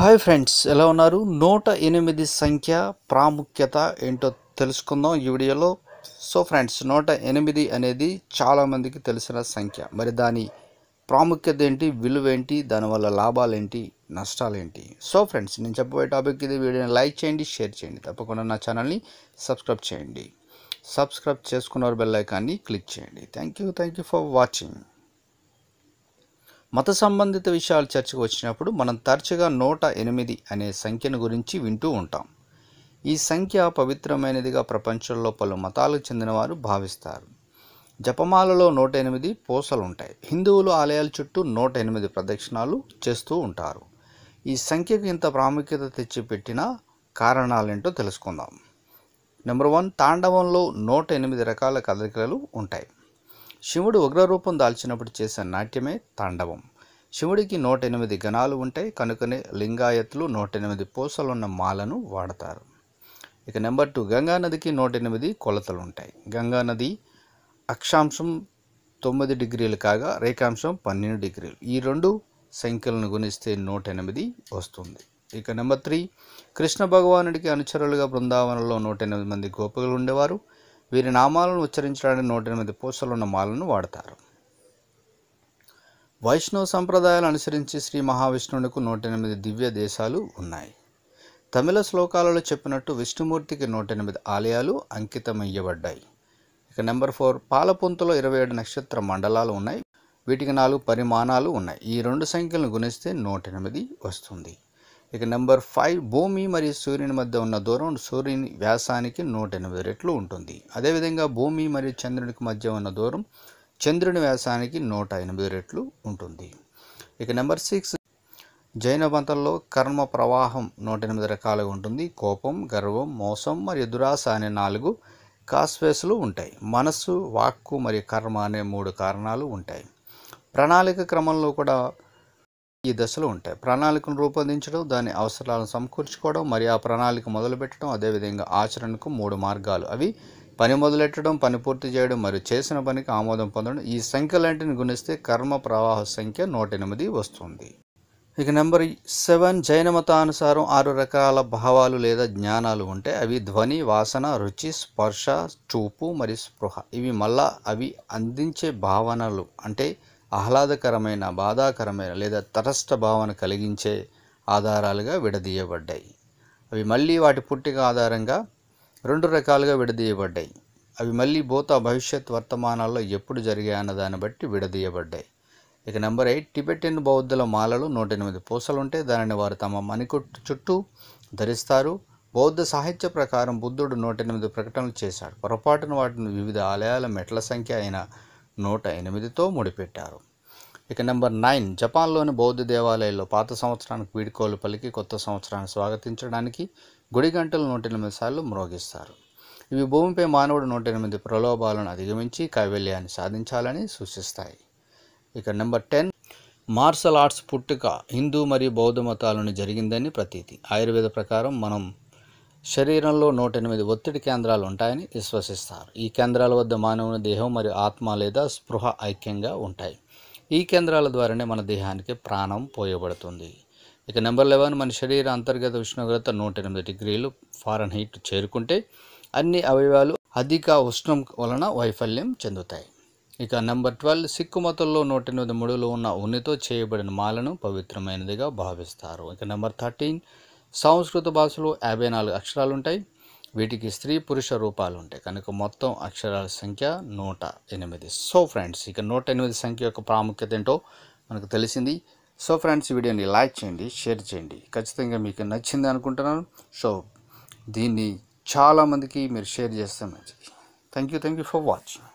Hi friends ఎలా ఉన్నారు? నూట ఎనిమిది సంఖ్య ప్రాముఖ్యత ఏంటో తెలుసుకుందాం ఈ వీడియోలో. సో ఫ్రెండ్స్ నూట ఎనిమిది అనేది చాలామందికి తెలిసిన సంఖ్య. మరి దాని ప్రాముఖ్యత ఏంటి? విలువ ఏంటి దానివల్ల లాభాలు ఏంటి నష్టాలు ఏంటి సో ఫ్రెండ్స్ నేను చెప్పబోయే టాపిక్ ఇది. వీడియోని లైక్ చేయండి షేర్ చేయండి. తప్పకుండా నా ఛానల్ని సబ్స్క్రైబ్ చేయండి. సబ్స్క్రైబ్ చేసుకున్న బెల్ ఐకాన్ని క్లిక్ చేయండి. Thank you thank you for watching. మత సంబంధిత విషయాలు చర్చకు వచ్చినప్పుడు మనం తరచుగా నూట ఎనిమిది అనే సంఖ్యను గురించి వింటూ ఉంటాం. ఈ సంఖ్య పవిత్రమైనదిగా ప్రపంచంలో పలు మతాలకు చెందినవారు భావిస్తారు. జపమాలలో నూట ఎనిమిది పూసలు ఉంటాయి హిందువులు ఆలయాల చుట్టూ నూట ఎనిమిది ప్రదక్షిణాలు చేస్తూ ఉంటారు. ఈ సంఖ్యకు ఇంత ప్రాముఖ్యత తెచ్చిపెట్టిన కారణాలేంటో తెలుసుకుందాం. నెంబర్ వన్ తాండవంలో నూట ఎనిమిది రకాల కదలికలు ఉంటాయి. శివుడు ఉగ్రరూపం దాల్చినప్పుడు చేసే నాట్యమే తాండవం. శివుడికి నూట ఎనిమిది గణాలు ఉంటాయి. కనుకనే లింగాయత్తులు నూట ఎనిమిది పూసలున్న మాలను వాడతారు. ఇక నెంబర్ టూ గంగా నదికి నూట ఎనిమిది కొలతలు ఉంటాయి గంగా నది అక్షాంశం తొమ్మిది డిగ్రీలు కాగా రేఖాంశం పన్నెండు డిగ్రీలు. ఈ రెండు సంఖ్యలను గుణిస్తే నూట ఎనిమిది వస్తుంది. ఇక నెంబర్ త్రీ కృష్ణ భగవానుడికి అనుచరులుగా బృందావనంలో నూట ఎనిమిది మంది గోపికలు ఉండేవారు. వీరి నామాలను ఉచ్చరించడానికి నూట ఎనిమిది పూసలున్న మాలను వాడతారు. వైష్ణవ సంప్రదాయాలు అనుసరించి శ్రీ మహావిష్ణువునికి నూట ఎనిమిది దివ్య దేశాలు ఉన్నాయి. తమిళ శ్లోకాలలో చెప్పినట్టు విష్ణుమూర్తికి నూట ఎనిమిది ఆలయాలు అంకితమయ్యబడ్డాయి. ఇక నెంబర్ ఫోర్ పాలపుంతలో ఇరవై ఏడు నక్షత్ర మండలాలు ఉన్నాయి. వీటికి నాలుగు పరిమాణాలు ఉన్నాయి. ఈ రెండు సంఖ్యలను గుణిస్తే నూట ఎనిమిది వస్తుంది. ఇక నెంబర్ ఫైవ్ భూమి మరియు సూర్యుని మధ్య ఉన్న దూరం సూర్యుని వ్యాసానికి నూట ఎనిమిది రెట్లు ఉంటుంది. అదేవిధంగా భూమి మరియు చంద్రునికి మధ్య ఉన్న దూరం చంద్రుని వ్యాసానికి నూట ఎనిమిది రెట్లు ఉంటుంది. ఇక నెంబర్ సిక్స్ జైన పంతంలో కర్మ ప్రవాహం నూట ఎనిమిది రకాలుగా ఉంటుంది. కోపం గర్వం మోసం మరియు దురాశ అనే నాలుగు కాస్వేసులు ఉంటాయి. మనస్సు వాక్కు మరియు కర్మ అనే మూడు కారణాలు ఉంటాయి. ప్రణాళిక క్రమంలో కూడా ఈ దశలు ఉంటాయి. ప్రణాళికను రూపొందించడం దాని అవసరాలను సమకూర్చుకోవడం మరియు ఆ ప్రణాళిక మొదలుపెట్టడం అదేవిధంగా ఆచరణకు మూడు మార్గాలు. అవి పని మొదలెట్టడం పని పూర్తి చేయడం మరియు చేసిన పనికి ఆమోదం పొందడం. ఈ సంఖ్యలంటిని గుణిస్తే కర్మ ప్రవాహ సంఖ్య నూట ఎనిమిది వస్తుంది. ఇక నెంబర్ సెవెన్ జైన మతానుసారం ఆరు రకాల భావాలు లేదా జ్ఞానాలు ఉంటాయి అవి ధ్వని వాసన రుచి స్పర్శ చూపు మరియు స్పృహ. ఇవి మళ్ళా అవి అందించే భావనలు అంటే ఆహ్లాదకరమైన బాధాకరమైన లేదా తటస్థ భావన కలిగించే ఆధారాలుగా విడదీయబడ్డాయి. అవి మళ్ళీ వాటి పుట్టిక ఆధారంగా రెండు రకాలుగా విడదీయబడ్డాయి. అవి మళ్ళీ భూత భవిష్యత్ వర్తమానాల్లో ఎప్పుడు జరిగాయి అన్న దాన్ని బట్టి విడదీయబడ్డాయి. ఇక నెంబర్ ఎయిట్ టిబెటిన్ బౌద్ధుల మాలలు నూట ఎనిమిది పూసలు ఉంటే దానిని వారు తమ మణికొట్టు చుట్టూ ధరిస్తారు. బౌద్ధ సాహిత్య ప్రకారం బుద్ధుడు నూట ఎనిమిది ప్రకటనలు చేశాడు. పొరపాటున వాటిని వివిధ ఆలయాల మెట్ల సంఖ్య అయిన నూట ఎనిమిదితో ముడిపెట్టారు. ఇక నెంబర్ నైన్ జపాన్లోని బౌద్ధ దేవాలయాల్లో పాత సంవత్సరానికి వీడుకోలు పలికి కొత్త సంవత్సరాన్ని స్వాగతించడానికి గుడి గంటలు నూట ఎనిమిది సార్లు మ్రోగిస్తారు. ఇవి భూమిపై మానవుడు నూట ఎనిమిది ప్రలోభాలను అధిగమించి కైవల్యాన్ని సాధించాలని సూచిస్తాయి. ఇక నెంబర్ టెన్ మార్షల్ ఆర్ట్స్ పుట్టుక హిందూ మరియు బౌద్ధ మతాలను జరిగిందని ప్రతీతి. ఆయుర్వేద ప్రకారం మనం శరీరంలో నూట ఎనిమిది ఒత్తిడి కేంద్రాలు ఉంటాయని విశ్వసిస్తారు. ఈ కేంద్రాల వద్ద మానవుని దేహం మరియు ఆత్మ లేదా స్పృహ ఐక్యంగా ఉంటాయి. ఈ కేంద్రాల ద్వారానే మన దేహానికి ప్రాణం పోయబడుతుంది. ఇక నెంబర్ లెవెన్ మన శరీర అంతర్గత ఉష్ణోగ్రత నూట ఎనిమిది డిగ్రీలు ఫారెన్ హీట్ చేరుకుంటే అన్ని అవయవాలు అధిక ఉష్ణం వలన వైఫల్యం చెందుతాయి. ఇక నెంబర్ ట్వెల్వ్ సిక్కు మతంలో నూట ఎనిమిది ముడులు ఉన్న ఉన్నితో చేయబడిన మాలను పవిత్రమైనదిగా భావిస్తారు. ఇక నెంబర్ థర్టీన్ సంస్కృత భాషలో యాభై నాలుగు అక్షరాలు ఉంటాయి వీటికి స్త్రీ పురుష రూపాలు ఉంటాయి కనుక మొత్తం అక్షరాల సంఖ్య నూట ఎనిమిది. సో ఫ్రెండ్స్ ఇక నూట ఎనిమిది సంఖ్య యొక్క ప్రాముఖ్యత ఏంటో మనకు తెలిసింది. సో ఫ్రెండ్స్ వీడియోని లైక్ చేయండి షేర్ చేయండి. ఖచ్చితంగా మీకు నచ్చింది అనుకుంటున్నాను. సో దీన్ని చాలామందికి మీరు షేర్ చేస్తే మంచిది. Thank you thank you for watching.